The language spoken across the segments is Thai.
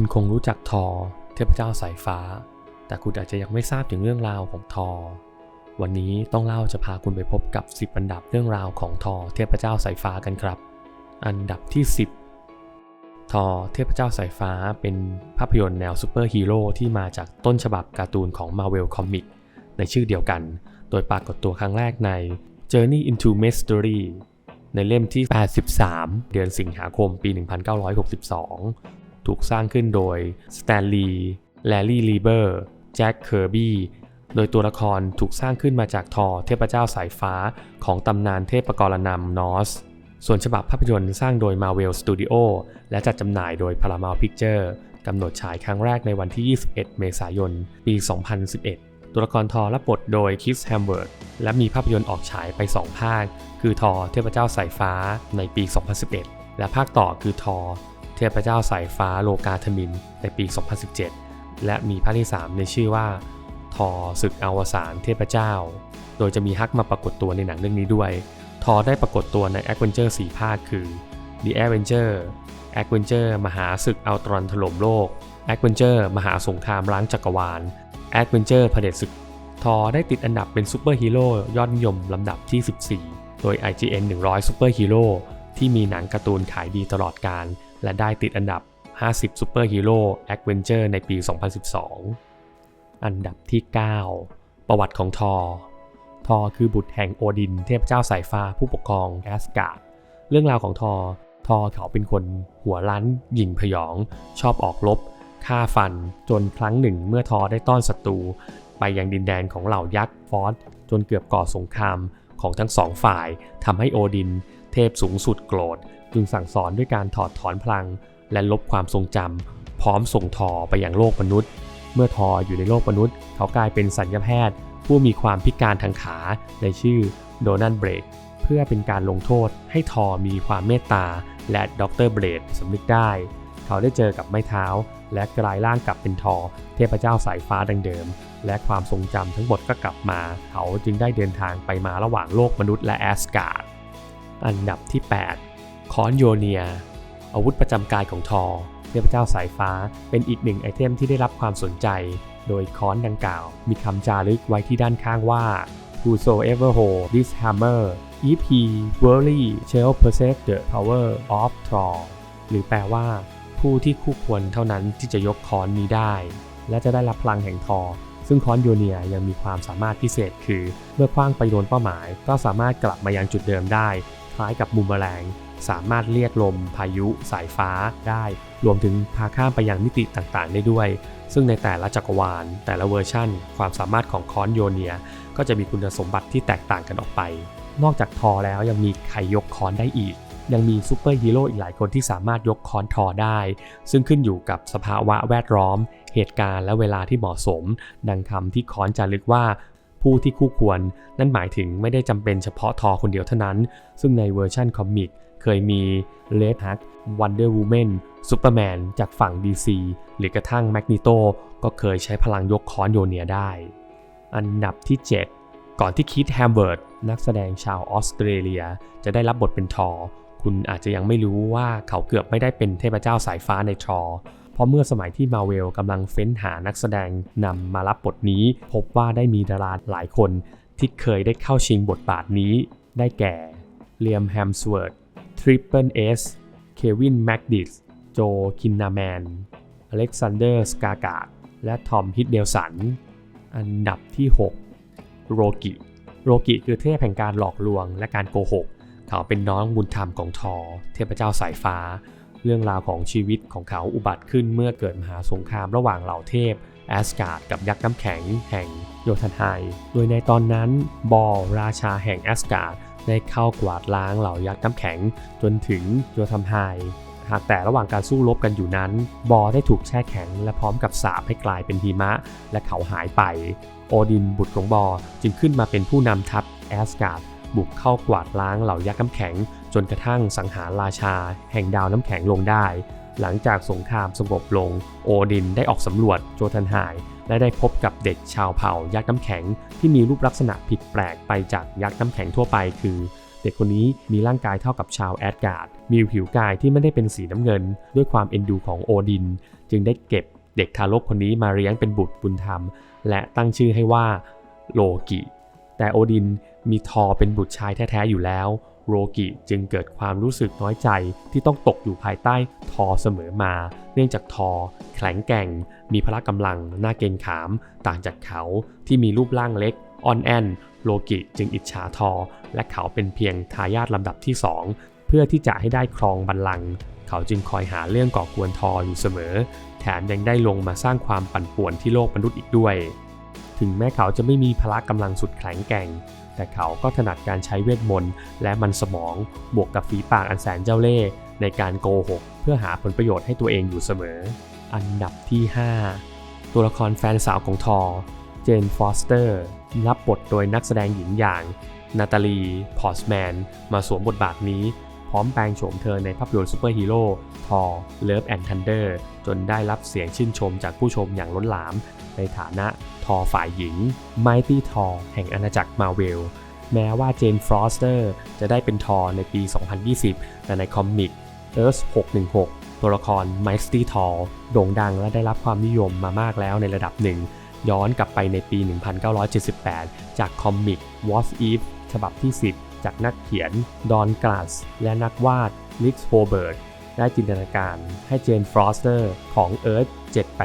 คุณคงรู้จักทอ เทพเจ้าสายฟ้า แต่คุณอาจจะยังไม่ทราบถึงเรื่องราวของทอ วันนี้ต้องเล่าจะพาคุณไปพบกับ 10 อันดับเรื่องราวของทอ เทพเจ้าสายฟ้ากันครับ อันดับที่ 10 ทอ เทพเจ้าสายฟ้าเป็นภาพยนตร์แนวซูเปอร์ฮีโร่ที่มาจากต้นฉบับการ์ตูนของ Marvel Comic ในชื่อเดียวกัน โดยปรากฏตัวครั้งแรกใน Journey into Mystery ในเล่มที่ 83 เดือนสิงหาคม ปี 1962 ถูกสร้างขึ้นโดยสแตนลีย์แลลี่ลีเบอร์แจ็คเคอร์บี้โดยตัวละครถูกสร้างขึ้นมาจากทอเทพเจ้าสายฟ้าของตำนานเทพกรนำนอสส่วนฉบับภาพยนตร์สร้างโดย Marvel Studio และจัดจำหน่ายโดย Paramount Picture กำหนดฉายครั้งแรกในวันที่ 21 เมษายน ปี 2011 ตัวละครทอรับบทโดยคิสแฮมเบิร์ดและมีภาพยนตร์ออกฉายไป 2 ภาค คือทอเทพเจ้าสายฟ้าในปี 2011 และภาคต่อคือทอ เทพเจ้าสายฟ้าโลกาธมินในปี 2017 และมีภาคที่ 3 ในชื่อว่า ทอศึกอวสานเทพเจ้า โดยจะมีฮักมาปรากฏตัวในหนังเรื่องนี้ด้วย ทอได้ปรากฏตัวใน a อ v e n g e r 4ภาคคือ The Avenger a d v e n t u r e มหาศึกอัลตรอนถล่มโลก a d v e n t u r e มหาสงครามล้างจักรวาล a d v e n t u r e เผด็จศึก ทอได้ติดอันดับเป็นซูเปอร์ฮีโร่ยอดนิยมลำดับที่ 14 โดย IGN 100 Super Hero ที่มีหนังการ์ตูนขายดีตลอดการ และได้ติดอันดับ 50 Super Hero Adventure ในปี 2012 อันดับที่ 9 ประวัติของทอ ทอคือบุตรแห่งโอดิน เทพเจ้าสายฟ้าผู้ปกครองแอสการ์ด เรื่องราวของทอ ทอเขาเป็นคนหัวล้านหยิ่งพยอง ชอบออกรบฆ่าฟัน จนครั้งหนึ่งเมื่อทอได้ต้อนศัตรูไปยังดินแดนของเหล่ายักษ์ฟอสจนเกือบก่อสงครามของทั้งสองฝ่ายทำให้โอดิน เทพสูงสุดโกรธ จึงสั่งสอนด้วยการถอดถอนพลัง และลบความทรงจำพร้อมส่งทอไปอยังโลกมนุษย์ เมื่อทออยู่ในโลกมนุษย์ เขากลายเป็นสัญญาแพทย์ ผู้มีความพิการทางขาในชื่อโดนัลเบรกเพื่อเป็นการลงโทษให้ทอมีความเมตตา และดรเบรดสำนึกได้ เขาได้เจอกับไม้เท้า และกลายร่างกลับเป็นทอ เทพเจ้าสายฟ้าดังเดิม และความทรงจำทั้งหมดก็กลับมา เขาจึงได้เดินทางไปมาระหว่างโลกมนุษย์และแอสการ์ดอันดับที่ 8 คอนโยเนีย อาวุธประจำกายของทอเทพเจ้าสายฟ้าเป็นอีกหนึ่งไอเทมที่ได้รับความสนใจ โดยค้อนดังกล่าว มีคำจารึกไว้ที่ด้านข้างว่า Whosoever hold this hammer if he worthy shall possess the power of Thor หรือแปลว่า ผู้ที่คู่ควรเท่านั้นที่จะยกค้อนนี้ได้ และจะได้รับพลังแห่งทอซึ่งค้อนโยเนียยังมีความสามารถพิเศษคือ เมื่อคว้างไปโดนเป้าหมาย ก็สามารถกลับมายังจุดเดิมได้ คล้ายกับบูมเมอแรง สามารถเรียกลม พายุ สายฟ้าได้ รวมถึงพาข้ามไปยังมิติต่างๆ ได้ด้วย ซึ่งในแต่ละจักรวาล แต่ละเวอร์ชั่น ความสามารถของคอนโยเนีย ก็จะมีคุณสมบัติที่แตกต่างกันออกไป นอกจากทอแล้วยังมีใครยกคอนได้อีก ยังมีซูเปอร์ฮีโร่อีกหลายคนที่สามารถยกคอนทอได้ ซึ่งขึ้นอยู่กับสภาวะแวดล้อม เหตุการณ์และเวลาที่เหมาะสม ดังคำที่คอนจารึกว่าผู้ที่คู่ควร นั่นหมายถึงไม่ได้จำเป็นเฉพาะทอคนเดียวเท่านั้น ซึ่งในเวอร์ชันคอมิก ยมีเลดฮักวันเดอร์วูแมนซูเปอร์แมนจากฝั่ง DC หรือกระทั่งแมกนิโตก็เคยใช้พลังยกค้อนโยเนียได้ อันดับที่ 7 ก่อนที่คิดแฮมเบิร์ดนักแสดงชาวออสเตรเลียจะได้รับบทเป็นทอคุณอาจจะยังไม่รู้ว่าเขาเกือบไม่ได้เป็นเทพเจ้าสายฟ้าในทอเพราะเมื่อสมัยที่มาเวลกำลังเฟ้นหานักแสดงนำมารับบทนี้ พบว่าได้มีดาราหลายคนที่เคยได้เข้าชิงบทบาทนี้ ได้แก่เลียมแฮมสเวิร์ด ทริปเปิลเอสเควินแมกดิสโจคินนาแมน อเล็กซานเดอร์สกากาดและทอมฮิดเดลสัน อันดับที่ 6 โรกิ โรกิคือเทพแห่งการหลอกลวงและการโกหก เขาเป็นน้องบุญธรรมของทอ เทพเจ้าสายฟ้า เรื่องราวของชีวิตของเขาอุบัติขึ้นเมื่อเกิดมหาสงครามระหว่างเหล่าเทพแอสการ์ดกับยักษ์น้ำแข็งแห่งโยธันไฮ โดยในตอนนั้น บอลราชาแห่งแอสการ์ด ได้เข้ากวาดล้างเหล่ายักษ์น้ำแข็ง จนถึงโยธันไฮหากแต่ระหว่างการสู้รบกันอยู่นั้น บอได้ถูกแช่แข็งและพร้อมกับสาปให้กลายเป็นหิมะ และเขาหายไป โอดินบุตรของบอจึงขึ้นมาเป็นผู้นำทัพแอสการ์ดบุกเข้ากวาดล้างเหล่ายักษ์น้ำแข็ง จนกระทั่งสังหารราชา แห่งดาวน้ำแข็งลงได้ หลังจากสงครามสงบลง โอดินได้ออกสำรวจโจทันไฮ และได้พบกับเด็กชาวเผ่ายักษ์น้ำแข็ง ที่มีรูปลักษณะผิดแปลกไปจากยักษ์น้ำแข็งทั่วไป คือ เด็กคนนี้มีร่างกายเท่ากับชาวแอดการ์ดมีผิวกายที่ไม่ได้เป็นสีน้ำเงิน ด้วยความเอ็นดูของโอดิน จึงได้เก็บเด็กทารกคนนี้มาเลี้ยงเป็นบุตรบุญธรรม และตั้งชื่อให้ว่าโลกิ แต่โอดินมีทอเป็นบุตรชายแท้ๆอยู่แล้ว โรกิจึงเกิดความรู้สึกน้อยใจที่ต้องตกอยู่ภายใต้ทอเสมอมา เนื่องจากทอ แข็งแกร่ง มีพละกำลังน่าเกรงขาม ต่างจากเขาที่มีรูปร่างเล็กอ่อนแอนโลกิจึงอิจฉาทอ และเขาเป็นเพียงทายาทลำดับที่สองเพื่อที่จะให้ได้ครองบัลลังก์เขาจึงคอยหาเรื่องก่อกวนทออยู่เสมอ แถมยังได้ลงมาสร้างความปั่นป่วนที่โลกมนุษย์อีกด้วย ถึงแม้เขาจะไม่มีพละกำลังสุดแข็งแกร่ง แต่เขาก็ถนัดการใช้เวทมนต์และมันสมองบวกกับฝีปากอันแสนเจ้าเล่ห์ในการโกหก เพื่อหาผลประโยชน์ให้ตัวเองอยู่เสมอ อันดับที่ 5 ตัวละครแฟนสาวของทอ เจนฟอสเตอร์ รับบทโดยนักแสดงหญิงอย่าง นาตาลี พอร์สแมน มาสวมบทบาทนี้ พร้อมแปลงโฉมเธอในภาพยนตร์ซูเปอร์ฮีโร่ทอ Love and Thunder จนได้รับเสียงชื่นชมจากผู้ชมอย่างล้นหลาม ในฐานะทอฝ่ายหญิง Mighty Thor แห่งอาณาจักรมาเวลแม้ว่าเจนฟรอสเตอร์จะได้เป็นทอในปี 2020 แต่ในคอมิก Earth 616 ตัวละคร Mighty Thor โด่งดังและได้รับความนิยมมามากแล้วในระดับหนึ่ง ย้อนกลับไปในปี 1978 จากคอมิก What If ฉบับที่ 10 จากนักเขียนดอนกลาสและนักวาดลิกโฮเบิร์ตได้จินตนาการให้เจนฟรอสเตอร์ของ Earth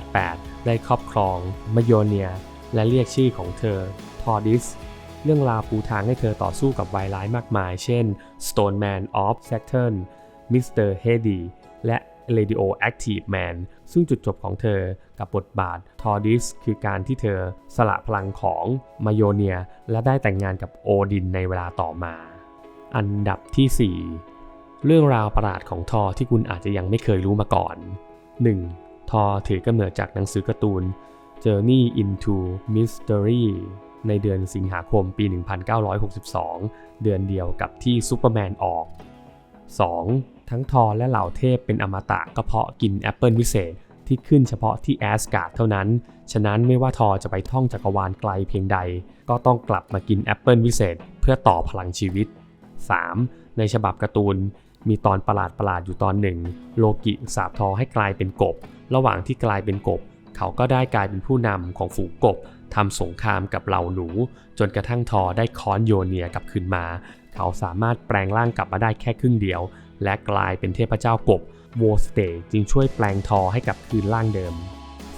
788 ได้ครอบครองมโยเนีย และเรียกชื่อของเธอทอดิสเรื่องราวปูทางให้เธอต่อสู้กับวายร้ายมากมาย เช่น Stone Man of Saturn Mr. Heady และ Radioactive Man ซึ่งจุดจบของเธอกับบทบาททอดิสคือการที่เธอสละพลังของมาโยเนีย และได้แต่งงานกับโอดินในเวลาต่อมา อันดับที่ 4 เรื่องราวประหลาดของทอที่คุณอาจจะยังไม่เคยรู้มาก่อน 1. ทอถือกำเนิดจากหนังสือการ์ตูน Journey into Mystery ในเดือนสิงหาคมปี 1962 เดือนเดียวกับที่ซูเปอร์แมนออก 2. ทั้งทอและเหล่าเทพเป็นอมตะก็เพาะกินแอปเปิลวิเศษ ที่ขึ้นเฉพาะที่แอสการ์ดเท่านั้น ฉะนั้นไม่ว่าทอจะไปท่องจักรวาลไกลเพียงใด ก็ต้องกลับมากินแอปเปิลวิเศษ เพื่อต่อพลังชีวิต 3. ในฉบับการ์ตูนมีตอนประหลาดประหลาดอยู่ตอนหนึ่ง โลกิสาบทอให้กลายเป็นกบ ระหว่างที่กลายเป็นกบ เขาก็ได้กลายเป็นผู้นำของฝูงกบทำสงครามกับเหล่าหนู จนกระทั่งทอได้ค้อนโยเนียกลับคืนมา เขาสามารถแปลงร่างกลับมาได้แค่ครึ่งเดียว และกลายเป็นเทพเจ้ากบโวสเตจึงช่วยแปลงทอให้กับคืนร่างเดิม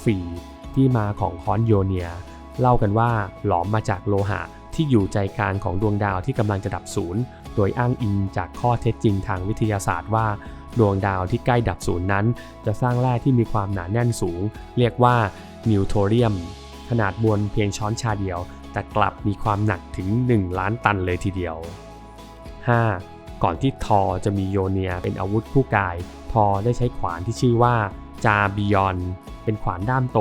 4. ที่มาของคอนโยเนีย เล่ากันว่าหลอมมาจากโลหะที่อยู่ใจกลางของดวงดาวที่กำลังจะดับศูนย์ โดยอ้างอิงจากข้อเท็จจริงทางวิทยาศาสตร์ว่า ดวงดาวที่ใกล้ดับศูนย์นั้น จะสร้างแร่ที่มีความหนาแน่นสูง เรียกว่านิวโทเรียม ขนาดมวลเพียงช้อนชาเดียว แต่กลับมีความหนักถึง 1 ล้านตันเลยทีเดียว 5. ก่อนที่ทอจะมีโยเนียเป็นอาวุธคู่กาย ทอได้ใช้ขวานที่ชื่อว่าจาบิยอน เป็นขวานด้ามโต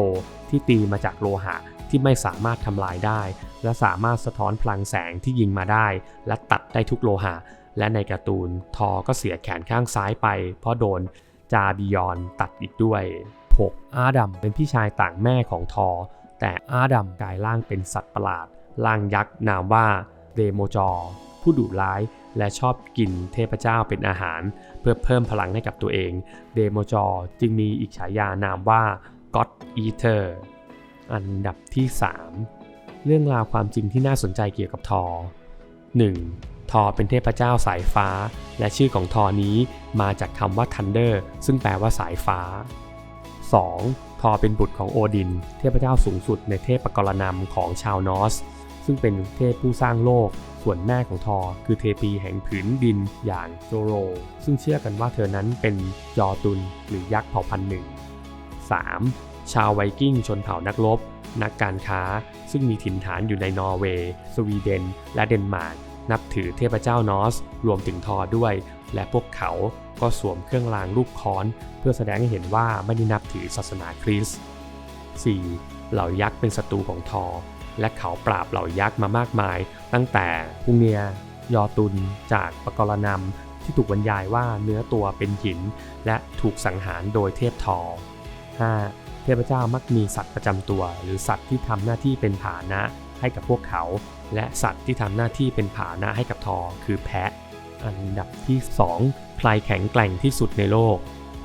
ที่ตีมาจากโลหะที่ไม่สามารถทำลายได้ และสามารถสะท้อนพลังแสงที่ยิงมาได้ และตัดได้ทุกโลหะ และในการ์ตูนทอก็เสียแขนข้างซ้ายไป เพราะโดนจาบิยอนตัดอีกด้วย 6. อาดัมเป็นพี่ชายต่างแม่ของทอ แต่อาดัมกลายร่างเป็นสัตว์ประหลาดร่างยักษ์นามว่าเดโมจอร์ผู้ดุร้าย และชอบกินเทพเจ้าเป็นอาหาร เพื่อเพิ่มพลังให้กับตัวเอง เดโมจอร์จึงมีอีกฉายานามว่า God Eater อันดับที่ 3 เรื่องราวความจริงที่น่าสนใจเกี่ยวกับทอ 1. ทอเป็นเทพเจ้าสายฟ้า และชื่อของทอนี้มาจากคำว่า Thunder ซึ่งแปลว่าสายฟ้า 2. ทอเป็นบุตรของโอดิน เทพเจ้าสูงสุดในเทพปกรณำของชาวนอส ซึ่งเป็นเทพผู้สร้างโลก ส่วนแม่ของทอ คือเทพีแห่งผืนดินอย่างโจโร ซึ่งเชื่อกันว่าเธอนั้นเป็นยอตุนหรือยักษ์เผ่าพันธุ์หนึ่ง 3. ชาวไวกิ้งชนเผ่านักรบนักการค้า ซึ่งมีถิ่นฐานอยู่ในนอร์เวย์ สวีเดน และเดนมาร์กนับถือเทพเจ้านอส รวมถึงทอด้วย และพวกเขาก็สวมเครื่องรางรูปค้อน เพื่อแสดงให้เห็นว่าไม่ได้นับถือศาสนาคริสต์ 4. เหล่ายักษ์เป็นศัตรูของทอ และเขาปราบเหล่ายักษ์มามากมาย ตั้งแต่พุงเนีย ยอตุนจากปกรณำที่ถูกบรรยายว่าเนื้อตัวเป็นหิน และถูกสังหารโดยเทพทอ 5. เทพเจ้ามักมีสัตว์ประจำตัว หรือสัตว์ที่ทำหน้าที่เป็นผานะให้กับพวกเขา และสัตว์ที่ทำหน้าที่เป็นผานะให้กับทอ คือแพะ อันดับที่ 2 ใครแข็งแกร่งที่สุดในโลก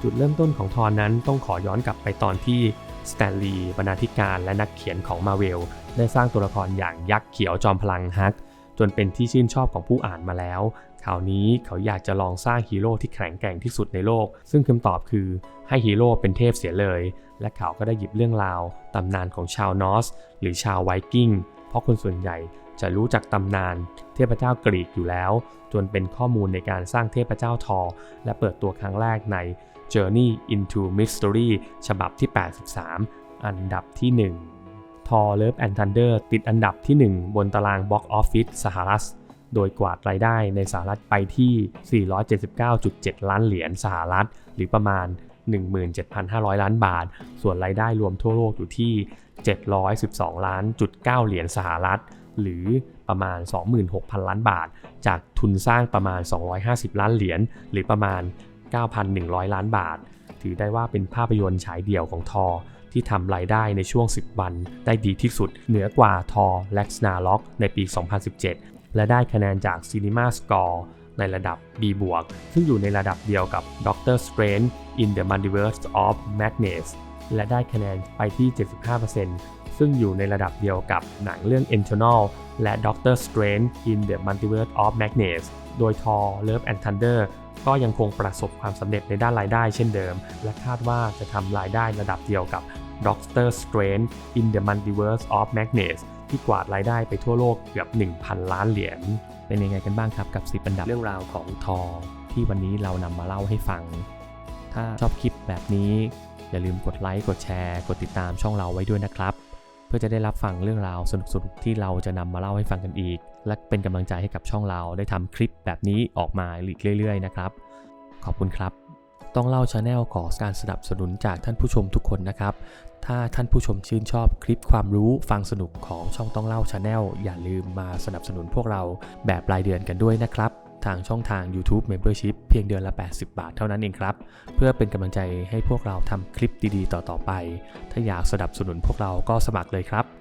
จุดเริ่มต้นของทอนั้นต้องขอย้อนกลับไปตอนที่ สแตนลีย์บรรณาธิการและนักเขียนของมาเวลได้สร้างตัวละครอย่างยักษ์เขียวจอมพลังฮัก จนเป็นที่ชื่นชอบของผู้อ่านมาแล้วคราวนี้เขาอยากจะลองสร้างฮีโร่ที่แข็งแกร่งที่สุดในโลก ซึ่งคำตอบคือให้ฮีโร่เป็นเทพเสียเลย และเขาก็ได้หยิบเรื่องราวตำนานของชาวนอส หรือชาวไวกิ้ง เพราะคนส่วนใหญ่จะรู้จักตำนานเทพเจ้ากรีกอยู่แล้ว จนเป็นข้อมูลในการสร้างเทพเจ้าทอ และเปิดตัวครั้งแรกใน Journey into Mystery ฉบับที่ 83 อันดับที่ 1 ทอ Love and Thunder ติดอันดับที่ 1 บนตาราง Box Office สหรัฐ โดยกวาดรายได้ในสหรัฐไปที่ 479.7 ล้านเหรียญสหรัฐ หรือประมาณ 17,500 ล้านบาท ส่วนรายได้รวมทั่วโลกอยู่ที่ 712 ล้านจุด9เหรียญสหรัฐ หรือประมาณ 26,000 ล้านบาท จากทุนสร้างประมาณ 250 ล้านเหรียญ หรือประมาณ 9,100 ล้านบาท ถือได้ว่าเป็นภาพยนตร์ฉายเดี่ยวของทอ ที่ทำรายได้ในช่วง 10 วันได้ดีที่สุด เหนือกว่าทอแล็กซ์นาล็อกในปี 2017 และได้คะแนนจาก Cinema Score ในระดับ B บวกซึ่งอยู่ในระดับเดียวกับ Doctor Strange in the Multiverse of Madness และได้คะแนนไปที่ 75%ซึ่งอยู่ในระดับเดียวกับหนังเรื่อง Eternal และ Doctor Strange in the Multiverse of Madness โดยทอ Love and Thunder ก็ยังคงประสบความสำเร็จในด้านรายได้เช่นเดิม และคาดว่าจะทำรายได้ระดับเดียวกับ Doctor Strange in the Multiverse of Madness ที่กวาดรายได้ไปทั่วโลกเกือบ 1,000 ล้านเหรียญ เป็นยังไงกันบ้างครับกับ 10 อันดับเรื่องราวของทอ ที่วันนี้เรานำมาเล่าให้ฟัง ถ้าชอบคลิปแบบนี้ อย่าลืมกดไลค์ กดแชร์ กดติดตามช่องเราไว้ด้วยนะครับ เพื่อจะได้รับฟังเรื่องราวสนุกๆที่เราจะนำมาเล่าให้ฟังกันอีก และเป็นกำลังใจให้กับช่องเราได้ทำคลิปแบบนี้ออกมาอีกเรื่อยๆนะครับ ขอบคุณครับ ต้องเล่าชาแนลขอการสนับสนุนจากท่านผู้ชมทุกคนนะครับ ถ้าท่านผู้ชมชื่นชอบคลิปความรู้ฟังสนุกของช่องต้องเล่าชาแนลอย่าลืมมาสนับสนุนพวกเราแบบรายเดือนกันด้วยนะครับทางช่องทาง YouTube Membership เพียงเดือนละ 80 บาทเท่านั้นเองครับ เพื่อเป็นกำลังใจให้พวกเราทำคลิปดีๆ ต่อๆไป ถ้าอยากสนับสนุนพวกเราก็สมัครเลยครับ